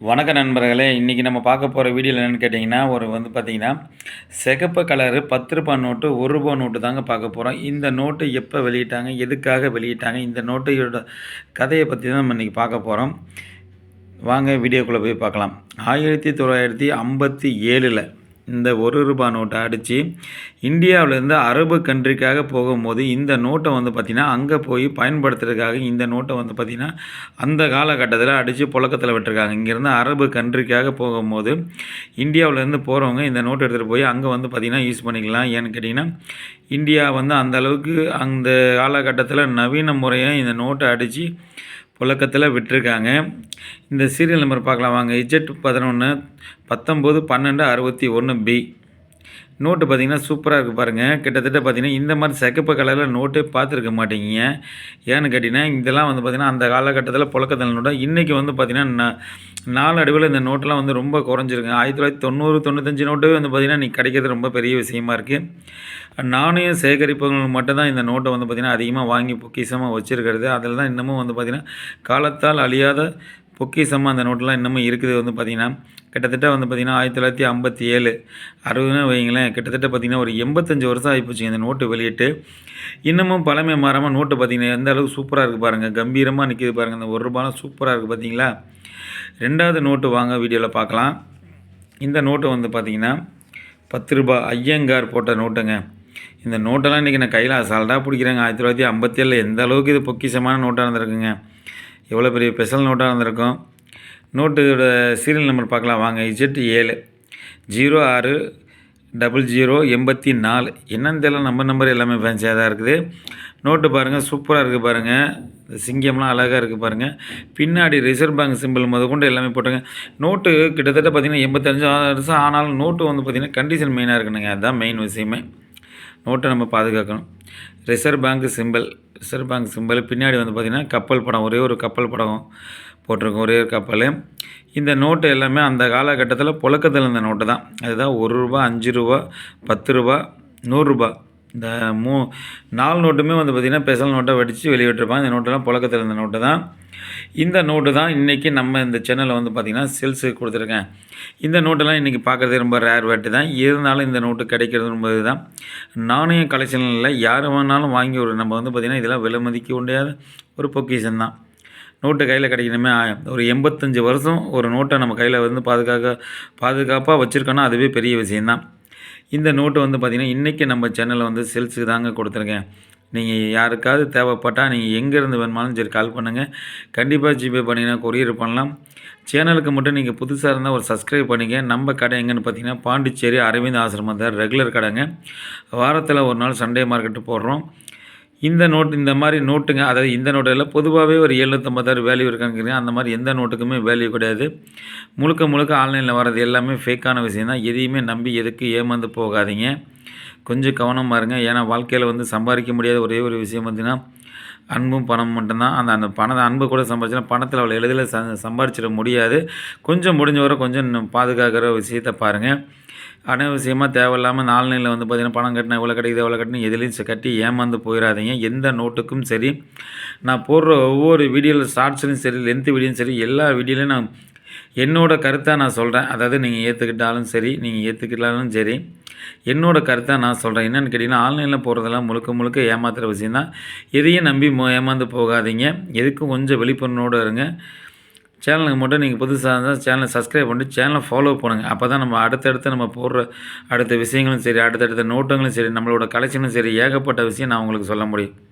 வணக்க நண்பர்களே இன்றைக்கி நம்ம பார்க்க போகிற வீடியோவில் என்னென்னு கேட்டிங்கன்னா ஒரு வந்து பார்த்திங்கன்னா சிகப்பு கலரு பத்து ரூபா நோட்டு ஒரு ரூபா நோட்டு தாங்க பார்க்க போகிறோம் இந்த நோட்டு எப்போ வெளியிட்டாங்க எதுக்காக வெளியிட்டாங்க இந்த நோட்டையோட கதையை பற்றி தான் நம்ம இன்றைக்கி பார்க்க போகிறோம் வாங்க வீடியோக்குள்ளே போய் பார்க்கலாம். ஆயிரத்தி தொள்ளாயிரத்தி ஐம்பத்தி ஏழில் இந்த ஒரு ரூபாய் நோட்டை அடித்து இந்தியாவிலேருந்து அரபு கண்ட்ரிக்காக போகும்போது இந்த நோட்டை வந்து பார்த்திங்கன்னா அங்கே போய் பயன்படுத்துறதுக்காக இந்த நோட்டை வந்து பார்த்திங்கன்னா அந்த காலகட்டத்தில் அடித்து புழக்கத்தில் விட்டுருக்காங்க. இங்கேருந்து அரபு கண்ட்ரிக்காக போகும்போது இந்தியாவிலேருந்து போகிறவங்க இந்த நோட்டை எடுத்துகிட்டு போய் அங்கே வந்து பார்த்திங்கன்னா யூஸ் பண்ணிக்கலாம். ஏன்னு கேட்டிங்கன்னா இந்தியா வந்து அந்த அளவுக்கு அந்த காலகட்டத்தில் நவீன முறையாக இந்த நோட்டை அடித்து புழக்கத்தில் விட்டுருக்காங்க. இந்த சீரியல் நம்பர் பார்க்கலாம். வாங்க. இஜெட் பதினொன்று பத்தொம்போது பன்னெண்டு அறுபத்தி ஒன்று பி நோட்டு பார்த்திங்கன்னா சூப்பராக இருக்குது பாருங்கள் கிட்டத்தட்ட பார்த்திங்கன்னா இந்த மாதிரி சிகப்பு கலரில் நோட்டே பார்த்துருக்க மாட்டேங்க. ஏன்னு கேட்டிங்கன்னா இதெல்லாம் வந்து பார்த்திங்கன்னா அந்த காலகட்டத்தில் புழக்கத்தில் நோட்டை இன்றைக்கி வந்து பார்த்திங்கன்னா நாளடைவில் இந்த நோட்டெலாம் வந்து ரொம்ப குறைஞ்சிருக்கு ஆயிரத்தி தொள்ளாயிரத்தி தொண்ணூறு தொண்ணூத்தஞ்சு நோட்டு வந்து பார்த்திங்கன்னா இன்றைக்கி கிடைக்கிறது ரொம்ப பெரிய விஷயமா இருக்குது நாணயம் சேகரிப்புகள் மட்டும்தான் இந்த நோட்டை வந்து பார்த்திங்கன்னா அதிகமாக வாங்கி பொக்கிஷமாக வச்சுருக்கிறது. அதில் தான் இன்னமும் வந்து பார்த்திங்கன்னா காலத்தால் அழியாத பொக்கிஷமாக அந்த நோட்டெலாம் இன்னமும் இருக்குது வந்து பார்த்திங்கன்னா. கிட்டத்தட்ட வந்து பார்த்திங்கன்னா ஆயிரத்தி தொள்ளாயிரத்தி ஐம்பத்தி ஏழு அறுபதுன்னு வைங்களேன் கிட்டத்தட்ட பார்த்திங்கன்னா ஒரு எண்பத்தஞ்சு வருஷம் ஆகிப்போச்சு இந்த நோட்டு வெளியிட்டு. இன்னமும் பழமை மாறாமல் நோட்டு பார்த்திங்கன்னா எந்த அளவுக்கு சூப்பராக இருக்குது பாருங்கள் கம்பீரமாக நிற்கிது பாருங்கள் இந்த ஒரு ரூபாலாம் சூப்பராக இருக்குது பார்த்தீங்களா? ரெண்டாவது நோட்டு வாங்க வீடியோவில் பார்க்கலாம். இந்த நோட்டு வந்து பார்த்திங்கன்னா பத்து ரூபா ஐயங்கார் போட்ட நோட்டுங்க. இந்த நோட்டெல்லாம் இன்றைக்கி நான் கையில் அசால்ட்டாக பிடிக்கிறேங்க. ஆயிரத்தி தொள்ளாயிரத்தி ஐம்பத்தி ஏழில் எந்த அளவுக்கு இது பொக்கிஷமான நோட்டாக இருந்திருக்குங்க. எவ்வளோ பெரிய ஸ்பெஷல் நோட்டாக இருந்திருக்கும். நோட்டோட சீரியல் நம்பர் பார்க்கலாம். வாங்க இஜெட் ஏழு. ஜீரோ ஆறு டபுள் ஜீரோ எண்பத்தி நாலு. என்னென்னு தெரியல நம்பர் நம்பர் எல்லாமே ஃபேன்சியாக தான் இருக்குது. நோட்டு பாருங்கள் சூப்பராக இருக்குது பாருங்கள் சிங்கம்லாம் அழகாக இருக்குது பாருங்கள் பின்னாடி ரிசர்வ் பேங்க் சிம்பிள் முத கொண்டு எல்லாமே போட்டாங்க நோட்டு கிட்டத்தட்ட பார்த்திங்கன்னா எண்பத்தஞ்சு வருஷம் ஆனாலும் நோட்டு வந்து பார்த்திங்கன்னா கண்டிஷன் மெயினாக இருக்கணுங்க. அதுதான் மெயின் விஷயமே. நோட்டை நம்ம பாதுகாக்கணும். Reserve bank simple reserve bank simple பின்னாடி வந்து பார்த்திங்கன்னா கப்பல் படம் ஒரே ஒரு கப்பல் படம் போட்டிருக்கோம் ஒரே ஒரு கப்பல். இந்த நோட்டு எல்லாமே அந்த காலகட்டத்தில் புழக்கத்தில் இருந்த நோட்டு தான். அதுதான் ஒரு ரூபா அஞ்சு ரூபா பத்து ரூபா நூறுரூபா இந்த மூ நாலு நோட்டுமே வந்து பார்த்திங்கன்னா பெசல் நோட்டை வடித்து வெளியிட்டிருப்பாங்க. இந்த நோட்டெல்லாம் புழக்கத்தில் இருந்த நோட்டு தான். இந்த நோட்டு தான் இன்றைக்கி நம்ம இந்த சேனலில் வந்து பார்த்திங்கன்னா சேல்ஸுக்கு கொடுத்துருக்கேன். இந்த நோட்டெல்லாம் இன்றைக்கி பார்க்குறது ரொம்ப ரேர் வேட்டு தான். இருந்தாலும் இந்த நோட்டு கிடைக்கிறது தான் இதுதான் நாணய கலெக்ஷனில் யார் வேணாலும் வாங்கி ஒரு நம்ம வந்து பார்த்திங்கன்னா இதெல்லாம் விலை மதிக்க முடியாத ஒரு பொக்கிஷன் தான். நோட்டு கையில் கிடைக்கணுமே ஒரு எண்பத்தஞ்சு வருஷம் ஒரு நோட்டை நம்ம கையில் வந்து பாதுகாக்க பாதுகாப்பாக வச்சுருக்கோன்னா அதுவே பெரிய விஷயந்தான் இந்த நோட்டு வந்து பார்த்திங்கன்னா இன்றைக்கி நம்ம சேனலில் வந்து சேல்ஸுக்கு தாங்க கொடுத்துருக்கேன். நீங்கள் யாருக்காவது தேவைப்பட்டால் நீங்கள் எங்கேருந்து வேணுமாலும் சரி கால் பண்ணுங்கள் கண்டிப்பாக ஜிபே பண்ணிங்கன்னா கொரியர் பண்ணலாம். சேனலுக்கு மட்டும் நீங்கள் புதுசாக இருந்தால் ஒரு சப்ஸ்கிரைப் பண்ணிங்க நம்ம கடை எங்கேன்னு பார்த்தீங்கன்னா பாண்டிச்சேரி அரவிந்த் ஆசிரமம் தான் ரெகுலர் கடைங்க. வாரத்தில் ஒரு நாள் சண்டே மார்க்கெட்டு போடுறோம். இந்த நோட்டு இந்த மாதிரி நோட்டுங்க அதாவது இந்த நோட்டில் பொதுவாகவே ஒரு எழுநூற்றம்பதாயிரம் வேல்யூ இருக்காங்கிறீங்க. அந்த மாதிரி எந்த நோட்டுக்குமே வேல்யூ கிடையாது. முழுக்க முழுக்க ஆன்லைனில் வர்றது எல்லாமே ஃபேக்கான விஷயம் தான் எதையுமே நம்பி எதுக்கு ஏமாந்து போகாதீங்க. கொஞ்சம் கவனமாக இருங்க. ஏன்னா வாழ்க்கையில் வந்து சம்பாதிக்க முடியாத ஒரே ஒரு விஷயம் பார்த்திங்கன்னா அன்பும் பணம் மட்டும்தான். அந்த அந்த பணத்தை அன்பு கூட சம்பாதிச்சுனா பணத்தில் அவ்வளோ எளிதில் ச சம்பாதிச்சிட முடியாது. கொஞ்சம் முடிஞ்ச வரை கொஞ்சம் பாதுகாக்கிற விஷயத்தை பாருங்கள் அனாவசியமாக தேவையில்லாமல் நாள்நிலையில் வந்து பார்த்திங்கன்னா பணம் கட்டினா எவ்வளோ கிடைக்குது எவ்வளோ கட்டினா எதுலேயும் கட்டி ஏமாந்து போயிடாதீங்க எந்த நோட்டுக்கும் சரி. நான் போடுற ஒவ்வொரு வீடியோவில் ஷார்ட்ஸ்லையும் சரி லென்த்து வீடியோவும் சரி எல்லா வீடியோலையும் நான் என்னோடய கருத்தை நான் சொல்கிறேன் அதாவது நீங்கள் ஏற்றுக்கிட்டாலும் சரி நீங்கள் ஏற்றுக்கிட்டாலும் சரி என்னோடய கருத்தை நான் சொல்கிறேன் என்னென்னு கேட்டிங்கன்னா ஆன்லைனில் போகிறதெல்லாம் முழுக்க முழுக்க ஏமாத்துகிற விஷயந்தான் எதையும் நம்பி ஏமாந்து போகாதீங்க. எதுக்கும் கொஞ்சம் விழிப்புணர்வோடு இருங்க. சேனலுக்கு மட்டும் நீங்கள் புதுசாக இருந்தால் சேனலை சப்ஸ்கிரைப் பண்ணிட்டு சேனலை ஃபாலோ பண்ணுங்கள் அப்போ தான் நம்ம அடுத்தடுத்து நம்ம போடுற அடுத்த விஷயங்களும் சரி அடுத்தடுத்த நோட்டங்களும் சரி நம்மளோட கலெக்ஷனும் சரி ஏகப்பட்ட விஷயம் நான் உங்களுக்கு சொல்ல முடியும்.